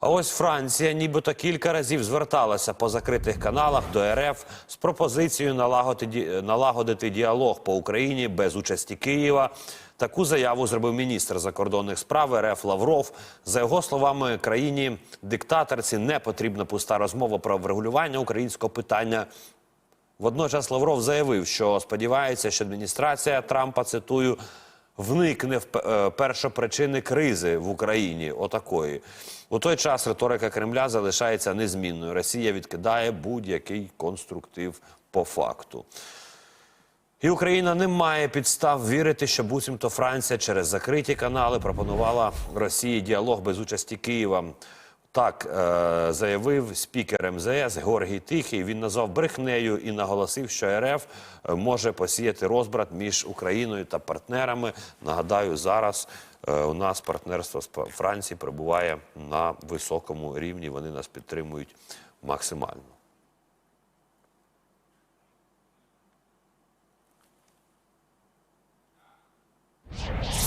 А ось Франція нібито кілька разів зверталася по закритих каналах до РФ з пропозицією налагодити, налагодити діалог по Україні без участі Києва. Таку заяву зробив міністр закордонних справ РФ Лавров. За його словами, країні диктаторці не потрібна пуста розмова про врегулювання українського питання. Водночас Лавров заявив, що сподівається, що адміністрація Трампа цитую вникне в е, першопричини кризи в Україні. Отакої у той час риторика Кремля залишається незмінною. Росія відкидає будь-який конструктив по факту. І Україна не має підстав вірити, що буцімто Франція через закриті канали пропонувала Росії діалог без участі Києва. Так е, заявив спікер МЗС Георгій Тихий. Він назвав брехнею і наголосив, що РФ е, може посіяти розбрат між Україною та партнерами. Нагадаю, зараз е, у нас партнерство з Франції перебуває на високому рівні. Вони нас підтримують максимально.